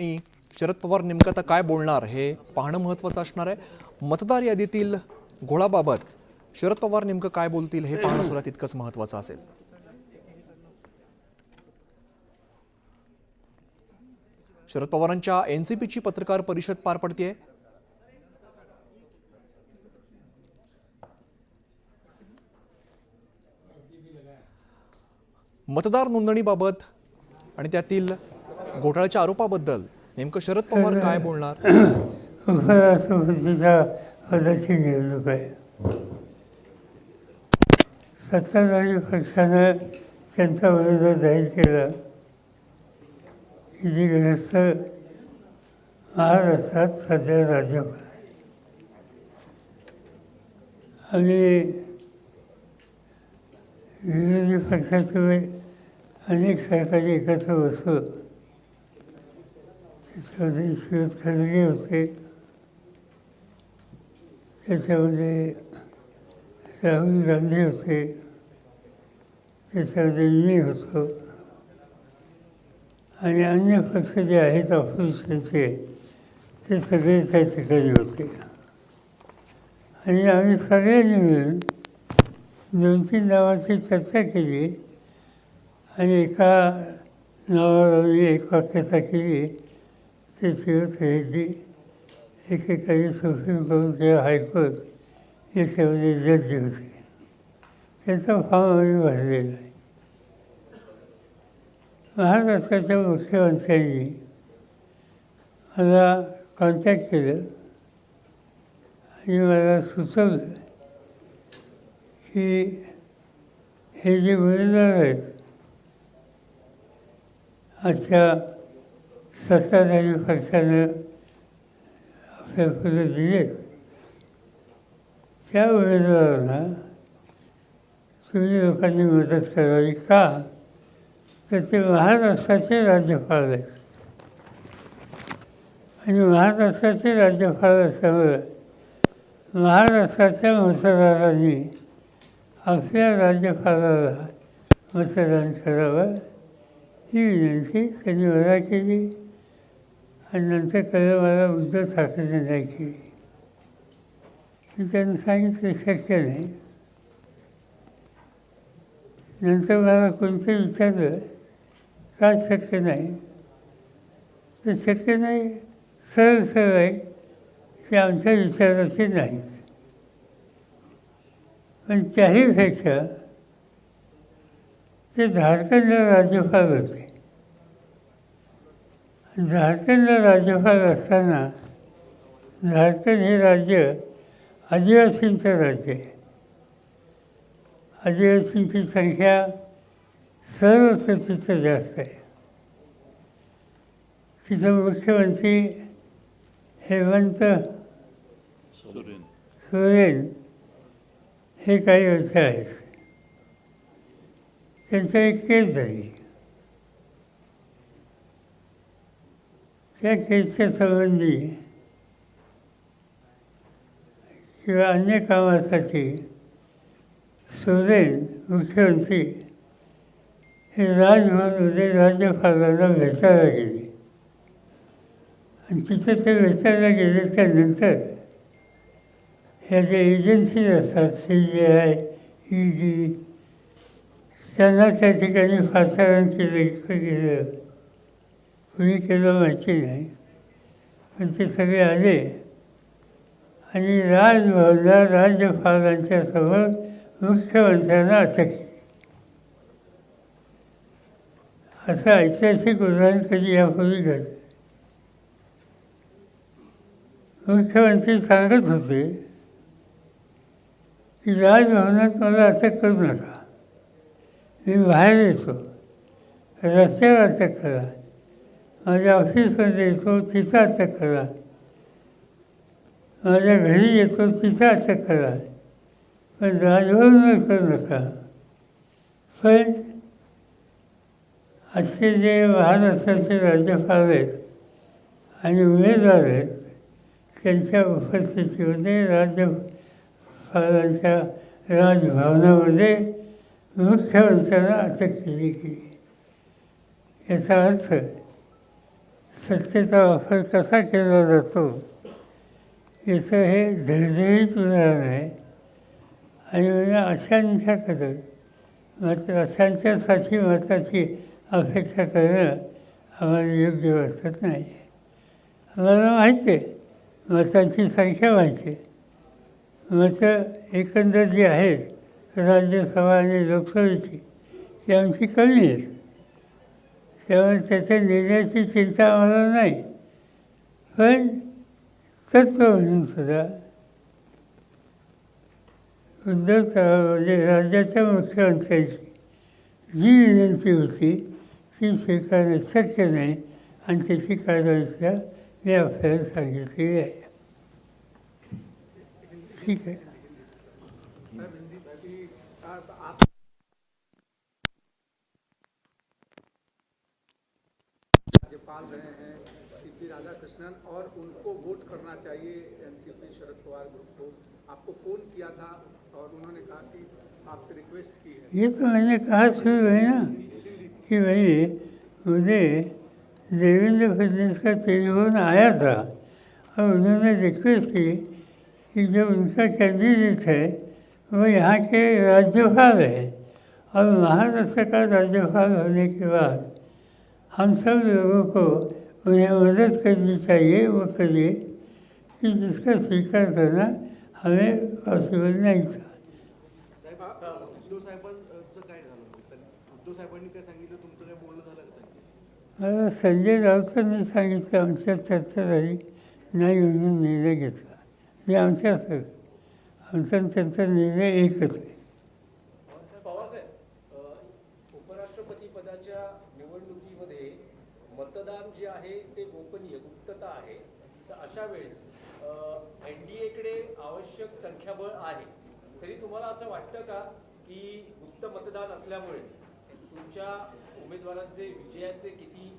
आणि शरद पवार नेमकं आता काय बोलणार हे पाहणं महत्त्वाचं असणार आहे. मतदार यादीतील घोळाबाबत शरद पवार नेमकं काय बोलतील हे पाहणं सुद्धा तितकंच महत्त्वाचं असेल. शरद पवारांच्या एन सी पीची पत्रकार परिषद पार पडतीये. मतदार नोंदणीबाबत आणि त्यातील घोटाळ्याच्या आरोपाबद्दल नेमकं शरद पवार काय बोलणार? उपराष्ट्रपतीच्या पदाची निवडणूक आहे. सत्ताधारी पक्षानं त्यांचा विरोध जाहीर केला. की जी ग्रस्त महाराष्ट्रात सध्या राज्यपाल. आणि विरोधी पक्षाचे अनेक सरकारी एकत्र बसलो. त्याच्यामध्ये शिरत खडगे होते त्याच्यामध्ये राहुल गांधी होते त्याच्यामध्ये मी होतो आणि अन्य पक्ष जे आहेत ऑपोजिशनचे ते सगळे त्या ठिकाणी होते. आणि आम्ही सगळ्यांनी मिळून दोन तीन नावाची चर्चा केली आणि एका नावावर आम्ही एक वाक्यता केली ते शिवत रेड्डी एकेकाळी सुप्रीम करून किंवा हायकोर्ट याच्यामध्ये जज होते त्याचा फॉर्म आम्ही भरलेला आहे. महाराष्ट्राच्या मुख्यमंत्र्यांनी मला कॉन्टॅक्ट केलं आणि मला सुचवलं की हे जे गुन्हेगार आहेत आजच्या सत्ताधारी पक्षानं आपल्या पुढे दिलेत त्या उमेदवारांना तुम्ही लोकांनी मदत करावी का? तर ते महाराष्ट्राचे राज्यपाल आहेत. आणि महाराष्ट्राचे राज्यपाल असल्यामुळे महाराष्ट्राच्या मतदारांनी आपल्या राज्यपालाला मतदान करावं ही विनंती त्यांनी मला केली. आणि नंतर कळलं मला उद्धव ठाकरेने जायची मी त्यांना सांगितलं शक्य नाही. नंतर मला कोणतं विचारलं का शक्य नाही? तर शक्य नाही सरळ सरळ आहे ते आमच्या विचाराचे नाहीत. पण त्याहीपेक्षा ते झारखंडला राज्यपाल होते. झारखंडला राज्यपाल असताना झारखंड हे राज्य आदिवासींचं राज्य आहे. आदिवासींची संख्या सर्वत्र तिथं जास्त आहे. तिथं मुख्यमंत्री हेमंत सोरेन हे काही वर्ष आहेत. त्यांचं एक केस झाली त्या केसच्या संबंधी किंवा अन्य कामासाठी सोरेन मुख्यमंत्री हे राजभवनमध्ये राज्यपालांना भेटायला गेले. आणि तिथे ते भेटायला गेले त्यानंतर ह्या ज्या एजन्सी असतात C B I E D त्यांना त्या ठिकाणी फासारण केलं गेलं कुणी केलं माहिती नाही. पण ते सगळे आले. आणि राजभवनला राज्यपालांच्या समोर मुख्यमंत्र्यांना अटक केली. असं ऐतिहासिक उदाहरण कधी यापूर्वी घडलं? मुख्यमंत्री सांगत होते की राजभवनात मला अटक करू नका. मी बाहेर येतो. रस्त्यावर अटक करा. माझ्या ऑफिसमध्ये येतो तिथं अटक करा माझ्या घरी येतो तिथं अटक करा पण राजभवन करू नका. पण आजचे जे महाराष्ट्राचे राज्यपाल आहेत आणि उमेदवार आहेत त्यांच्या उपस्थितीमध्ये राज्यपालांच्या राजभवनामध्ये मुख्यमंत्र्यांना अटक केली गेली. याचा अर्थ सत्तेचा वापर कसा केला जातो याचं हे धडधडीत उदाहरण आहे. आणि म्हणजे अशांच्याकडं मात्र अशांच्यासाठी मताची अपेक्षा करणं आम्हाला योग्य वाटत नाही. आम्हाला माहिती आहे मतांची संख्या माहिती आहे मतं एकंदर जी आहेत राज्यसभा आणि लोकसभेची ती आमची कमी आहेत. तेव्हा त्याच्या निर्णयाची चिंता आम्हाला नाही. पण तत्व म्हणून सुद्धा उद्धव म्हणजे राज्याच्या मुख्यमंत्र्यांची जी विनंती होती ती स्वीकारणं शक्य नाही आणि त्याची कारवाईसुद्धा मी आपल्याला सांगितलेली आहे. ठीक आहे. राज्यपाल रहे हैं सीपी राधाकृष्णन और उनको वोट करना चाहिए एनसीपी शरद पवार ग्रुप को। आपको फ़ोन किया था और उन्होंने कहा कि आपसे रिक्वेस्ट की है। ये तो मैंने कहा शुरू ना कि भाई मुझे देवेंद्र फडणवीस का टेलीफोन आया था और उन्होंने रिक्वेस्ट की कि जो उनका कैंडिडेट है, वो यहाँ के राज्यपाल है और महाराष्ट्र का राज्यपाल होने के बाद हम सब लोगों को उन्हें मदद करनी चाहिए वो करिए कि जिसका स्वीकार करना हमें पॉसिबल नहीं था? मला संजय राऊतांनी सांगितलं आमच्या चर्चा झाली नाही म्हणून निर्णय घेतला. हे आमच्याच आमचा त्यांचा निर्णय एकच आहे पवारसाहेब अ, उपराष्ट्रपती पदाच्या निवडणुकीमध्ये मतदान जे आहे ते गोपनीय गुप्तता आहे तर अशा वेळेस एन डी एकडे आवश्यक संख्याबळ आहे. तरी तुम्हाला असं वाटतं का की गुप्त मतदान असल्यामुळे तुमच्या उमेदवारांचे विजयाचे किती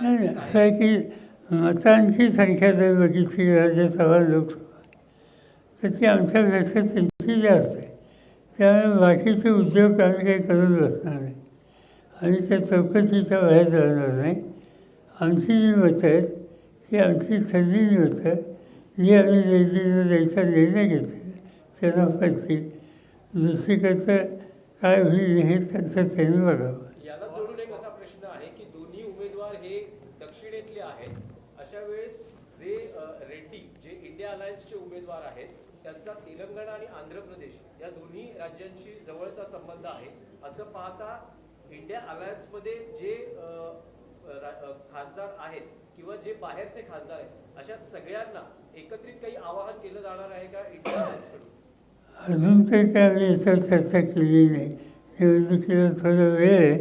नाही असं आहे की मतांची संख्या जर बघितली राज्यसभा लोकसभा तर ती आमच्यापेक्षा त्यांची जास्त आहे. त्यामुळे बाकीचे उद्योग आम्ही काही करत बसणार नाही. आणि त्या चौकशीच्या बाहेर जाणार नाही. आमची जी मतं आहेत ही आमची ठरलेली मतं जी आम्ही दिल्लीला द्यायचा निर्णय घेतला त्यांना पडतील दुसरीकडचं काय होईल हे त्यांचं त्यांनी बघावं. याला जोडून एक असा प्रश्न आहे की दोन्ही उमेदवार हे दक्षिणेतले आहेत. अशा वेळेस जे अ, रेड्डी जे इंडिया अलायन्सचे उमेदवार आहेत त्यांचा तेलंगणा आणि आंध्र प्रदेश या दोन्ही राज्यांशी जवळचा संबंध आहे. असं पाहता इंडिया अलायन्समध्ये जे रा- खासदार आहेत किंवा जे बाहेरचे खासदार आहेत अशा सगळ्यांना एकत्रित काही आवाहन केलं जाणार आहे का इंडिया अजून तरी काय आम्ही याच्यावर चर्चा केली नाही. निवडणुकीला थोडा वेळ आहे.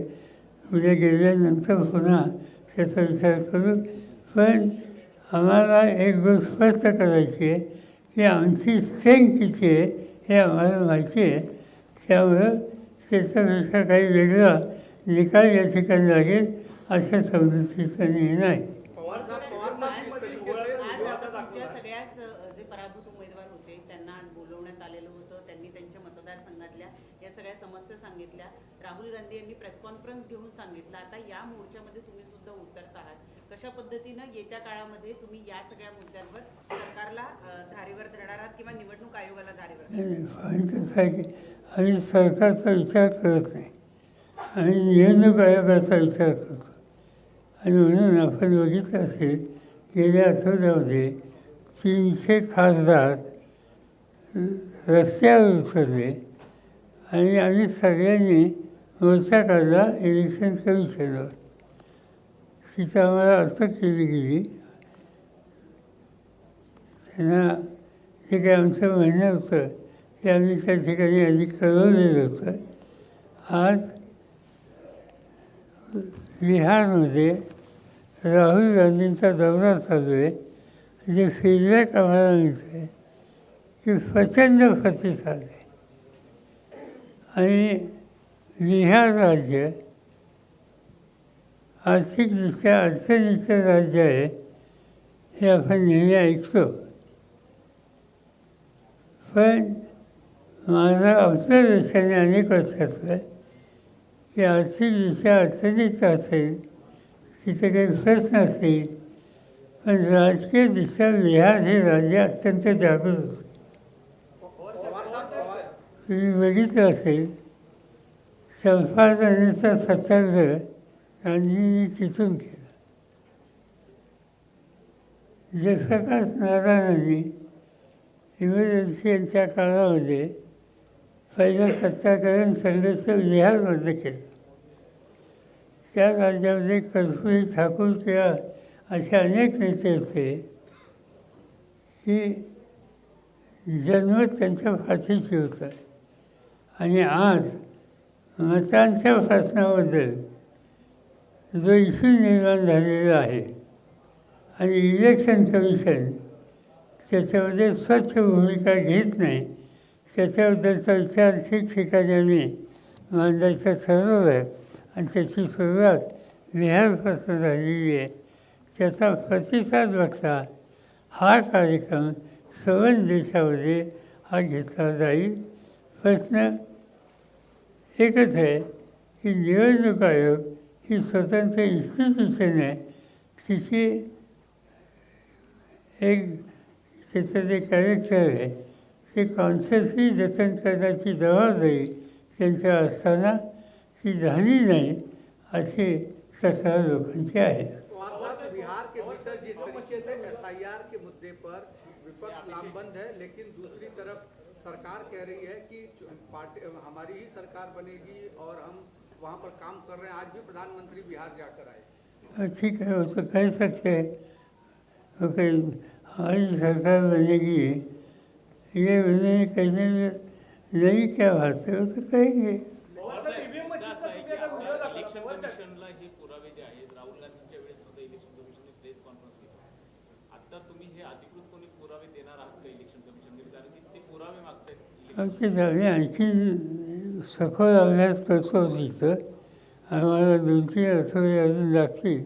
उद्या गेल्यानंतर पुन्हा त्याचा विचार करू. पण आम्हाला एक गोष्ट स्पष्ट करायची आहे की आमची स्ट्रेंथ किती आहे हे आम्हाला माहिती आहे. त्यामुळं त्याच्यापेक्षा काही वेगळा. निकाल या ठिकाणी लागेल अशा समजुतीचा नाही पवार साहेब पवार आज साहेब जिस तरीके से आज उमेदवार आता दाखवला. तुमच्या है, सगळ्याच जे पराभूत उमेदवार होते त्यांना आज बोलवण्यात आलेलं होतं त्यांनी त्यांच्या मतदारसंघातल्या या सगळ्या समस्या सांगितल्या. राहुल गांधी यांनी प्रेस कॉन्फरन्स घेऊन सांगितलं. आता या मोर्चामध्ये तुम्ही सुद्धा उतरत आहात. कशा पद्धतीनं येत्या काळामध्ये तुम्ही या सगळ्या मुद्द्यांवर सरकारला धारेवर धरणार आहात किंवा निवडणूक आयोगाला धारेवर आम्ही सरकारचा विचार करत नाही. आम्ही निवडणूक आयोगाचा विचार करतो. आणि म्हणून आपण बघितलं असेल गेल्या आठवड्यामध्ये तीनशे खासदार रस्त्यावर उतरले आणि आम्ही सगळ्यांनी मोर्चा काढला इलेक्शन कमिशनवर तिथं आम्हाला अटक केली गेली. त्यांना जे काही आमचं म्हणणं होतं ते आम्ही त्या ठिकाणी आधी कळवलेलं होतं. आज बिहारमध्ये राहुल गांधींचा दौरा चालू आहे. जे फीडबॅक आम्हाला मिळते आहे की प्रचंड प्रतिसाद आहे. आणि बिहार राज्य आर्थिकदृष्ट्या अडचणीचं राज्य आहे हे आपण नेहमी ऐकतो. पण माझं आमच्या देशाने अनेक वर्षातलं की आर्थिकदृष्ट्या अडचणीचं असेल तिथे काही प्रश्न असतील पण राजकीयदृष्ट्या बिहार हे राज्य अत्यंत जागृत होते तुम्ही बघितलं असेल चंपारणाचा सत्याग्रह गांधींनी तिथून केला. जयप्रकाश नारायणांनी इमर्जन्सी यांच्या काळामध्ये पहिला सत्याग्रह संघर्ष बिहारमध्ये केला. त्या राज्यामध्ये कर्पूरी ठाकूर किंवा असे अनेक नेते होते की जन्मत त्यांच्या फाशीची होता आणि आज मतांच्या प्रश्नाबद्दल जो इश्यू निर्माण झालेला आहे. आणि इलेक्शन कमिशन त्याच्यामध्ये स्वच्छ भूमिका घेत नाही. त्याच्याबद्दलचा विचार ठिकठिकाणी मांडायचं ठरवलं आहे आणि त्याची सुरुवात विहारपासून झालेली आहे. त्याचा प्रतिसाद बघता हा कार्यक्रम सवन देशामध्ये हा घेतला जाईल. प्रश्न एकच आहे की निवडणूक आयोग ही स्वतंत्र इन्स्टिट्यूशन आहे. तिची एक त्याचं जे कॅरेक्टर आहे ते कॉन्शियसली जतन करण्याची जबाबदारी त्यांच्या असताना ती झाली नाही तक्रार लोकांची आहे बिहार के भीतर जिस तरीके से एसआईआर के मुद्दे पर विपक्ष लामबंद है लेकिन दूसरी तरफ़ सरकार कह रही है कि पार्टी हमारी ही सरकार बनेगी और हम वहाँ पर काम कर रहे हैं। आज भी प्रधानमंत्री बिहार जाकर आए। ठीक है वो तो कह सकते हैं हमारी सरकार बनेगी ये उन्हें कहने में नहीं क्या बात है वो तो कहेंगे। मागतायत आमचे आणखी सखोल अभ्यास करतो तिथं. आम्हाला दोन तीन आठवडे अजून लागतील.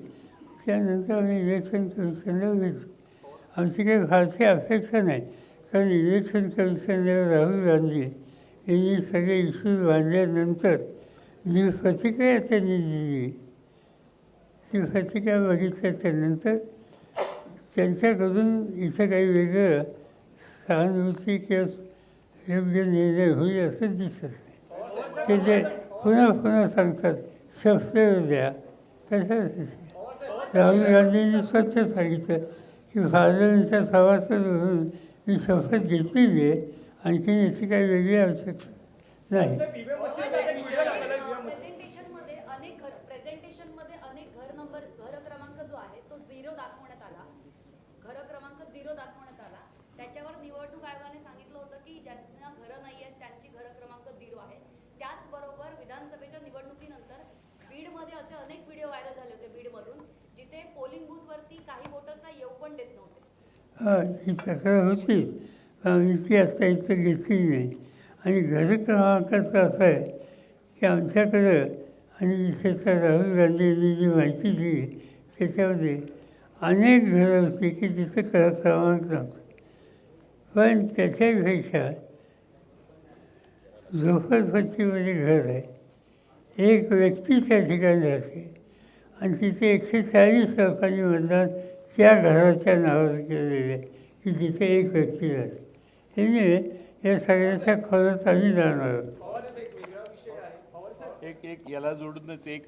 त्यानंतर आम्ही इलेक्शन कमिशनला घेतो. आमची काही फारशी अपेक्षा नाही. कारण इलेक्शन कमिशनला राहुल गांधी यांनी सगळे इश्यू बांधल्यानंतर जी प्रतिक्रिया त्यांनी दिली ती प्रतिक्रिया बघितल्याच्यानंतर त्यांच्याकडून इथं काही वेगळं सहानुभूती किंवा योग्य निर्णय होईल असं दिसत नाही. ते जे पुन्हा पुन्हा सांगतात शस्त्र द्या. तसंच राहुल गांधींनी स्वच्छ सांगितलं की फादरांच्या सभासद होऊन मी शपथ घेतलेली आहे. आणखी याची काही वेगळी आवश्यकता नाही प्रेझेंटेशनमध्ये अनेक घर प्रेझेंटेशनमध्ये अनेक घर नंबर घर क्रमांक जो आहे तो झिरो दाखवण्यात आला घर क्रमांक झिरो दाखवण्यात आला त्याच्यावर निवडणूक आयोगाने सांगितलं होतं की ज्यांना घरं नाही आहेत त्यांची घर क्रमांक झिरो आहे त्याचबरोबर विधानसभेच्या निवडणुकीनंतर बीडमध्ये असे अनेक व्हिडिओ व्हायरल झाले होते बीडमधून जिथे पोलिंग बूथवरती काही वोटर्सना येऊ पण देत नव्हते. हा ही तक्रार होती. पण ती आता इथे घेतली नाही. आणि घर क्रमांकाचं असं आहे की आमच्याकडं आणि विशेषतः राहुल गांधी यांनी जी माहिती दिली त्याच्यामध्ये अनेक घरं होती की तिथं घर क्रमांक नव्हतं. पण त्याच्यापेक्षा झोपडपट्टीमध्ये घर आहे. एक व्यक्ती त्या ठिकाणी राहते आणि तिथे एकशे चाळीस लोकांनी मतदान त्या घराच्या नावावर केलेलं आहे की तिथे एक व्यक्ती राहते. त्यामुळे या सगळ्याच्या खोलात आम्ही जाणार आहोत. एक एक याला जोडूनच एक